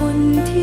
春天。